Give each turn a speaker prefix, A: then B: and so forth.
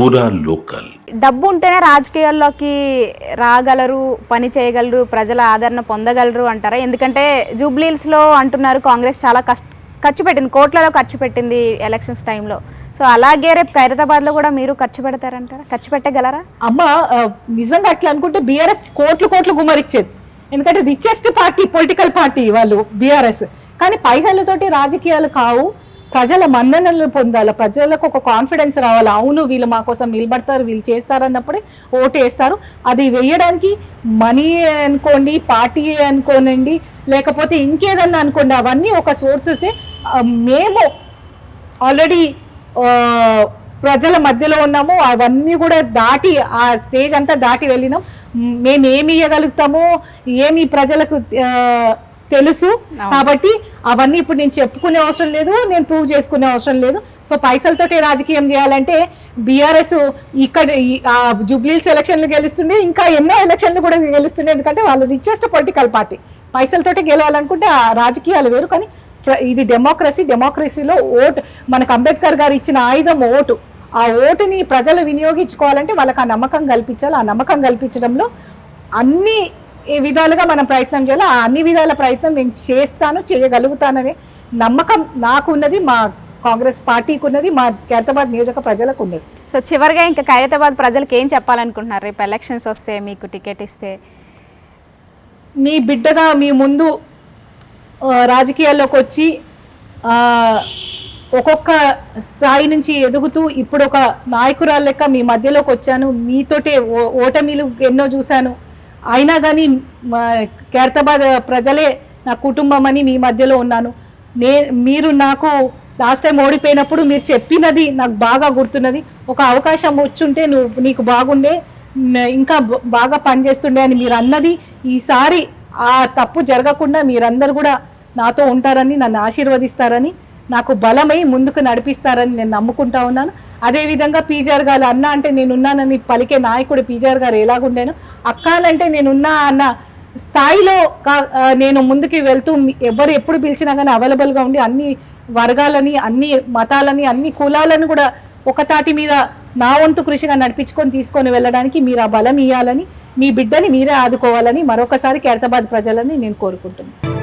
A: పూరా లోకల్.
B: డబ్బు ఉంటేనే రాజకీయాల్లోకి రాగలరు పని చేయగలరు ప్రజల ఆదరణ పొందగలరు అంటారా? ఎందుకంటే జూబ్లీల్స్లో అంటున్నారు కాంగ్రెస్ చాలా కష్ట ఖర్చు పెట్టింది కోట్లలో ఖర్చు పెట్టింది ఎలక్షన్స్ టైంలో. సో అలాగే రేపు ఖైరతాబాద్లో కూడా మీరు ఖర్చు పెడతారంటారా? ఖర్చు పెట్టగలరా?
C: అమ్మ నిజంగా అట్లా అనుకుంటే బీఆర్ఎస్ కోట్లు కోట్లు గుమరిచ్చేది ఎందుకంటే రిచెస్ట్ పార్టీ పొలిటికల్ పార్టీ వాళ్ళు బీఆర్ఎస్. కానీ పైసలతోటి రాజకీయాలు కావు. ప్రజల మన్ననలు పొందాలి? ప్రజలకు ఒక కాన్ఫిడెన్స్ రావాలి? అవును వీళ్ళు మా కోసం నిలబడతారు వీళ్ళు చేస్తారన్నప్పుడే ఓటు వేస్తారు. అది వేయడానికి మనీ అనుకోండి పార్టీ అనుకోనండి లేకపోతే ఇంకేదన్నా అనుకోండి అవన్నీ ఒక సోర్సెసే మేము ఆల్రెడీ ప్రజల మధ్యలో ఉన్నాము అవన్నీ కూడా దాటి ఆ స్టేజ్ అంతా దాటి వెళ్ళినాం. మేము ఏమి ఇవ్వగలుగుతాము ఏమి ప్రజలకు తెలుసు. కాబట్టి అవన్నీ ఇప్పుడు నేను చెప్పుకునే అవసరం లేదు నేను ప్రూవ్ చేసుకునే అవసరం లేదు. సో పైసలతోటి రాజకీయం చేయాలంటే బీఆర్ఎస్ ఇక్కడ జూబ్లీల్స్ ఎలక్షన్లు గెలుస్తుండే ఇంకా ఎన్నో ఎలక్షన్లు కూడా గెలుస్తుండే. ఎందుకంటే వాళ్ళు రిచెస్ట్ పొలిటికల్ పార్టీ పైసలతోటి గెలవాలనుకుంటే ఆ రాజకీయాలు వేరు. కానీ ఇది డెమోక్రసీ డెమోక్రసీలో ఓటు మనకు అంబేద్కర్ గారు ఇచ్చిన ఆయుధం ఓటు. ఆ ఓటుని ప్రజలు వినియోగించుకోవాలంటే వాళ్ళకి ఆ నమ్మకం కల్పించాలి. ఆ నమ్మకం కల్పించడంలో అన్ని విధాలుగా మనం ప్రయత్నం చేయాలి. ఆ అన్ని విధాల ప్రయత్నం నేను చేస్తాను చేయగలుగుతాననే నమ్మకం నాకు ఉన్నది మా కాంగ్రెస్ పార్టీకి ఉన్నది మా ఖైరతాబాద్ నియోజక ప్రజలకు ఉన్నది
B: సో చివరిగా ఇంకా ఖైరతాబాద్ ప్రజలకు ఏం చెప్పాలనుకుంటున్నారు? రేపు ఎలక్షన్స్ వస్తే మీకు టికెట్ ఇస్తే.
C: మీ బిడ్డగా మీ ముందు రాజకీయాల్లోకి వచ్చి ఒక్కొక్క స్థాయి నుంచి ఎదుగుతూ ఇప్పుడు ఒక నాయకురాలు లెక్క మీ మధ్యలోకి వచ్చాను. మీతోటే ఓటమిలు ఎన్నో చూశాను. అయినా కానీ ఖైరతాబాద్ ప్రజలే నా కుటుంబం అని మీ మధ్యలో ఉన్నాను. నే మీరు నాకు లాస్ట్ టైం ఓడిపోయినప్పుడు మీరు చెప్పినది నాకు బాగా గుర్తున్నది. ఒక అవకాశం వచ్చుంటే నువ్వు నీకు బాగుండే ఇంకా బాగా పనిచేస్తుండే అని మీరు అన్నది ఈసారి ఆ తప్పు జరగకుండా మీరందరూ కూడా నాతో ఉంటారని నన్ను ఆశీర్వదిస్తారని నాకు బలమై ముందుకు నడిపిస్తారని నేను నమ్ముకుంటా ఉన్నాను. అదేవిధంగా పీజార్ గారు అన్న అంటే నేనున్నానని పలికే నాయకుడు పీజార్ గారు ఎలాగుండేను అక్కాలంటే నేనున్నా అన్న స్థాయిలో కా- నేను ముందుకు వెళ్తూ ఎవరు ఎప్పుడు పిలిచినా కానీ అవైలబుల్గా ఉండి అన్ని వర్గాలని అన్ని మతాలని అన్ని కులాలను కూడా ఒకతాటి మీద నా వంతు కృషిగా నడిపించుకొని తీసుకొని వెళ్ళడానికి మీరు ఆ బలం ఇవ్వాలని మీ బిడ్డని మీరే ఆదుకోవాలని మరొకసారి ఖైరతాబాద్ ప్రజలని నేను కోరుకుంటున్నాను.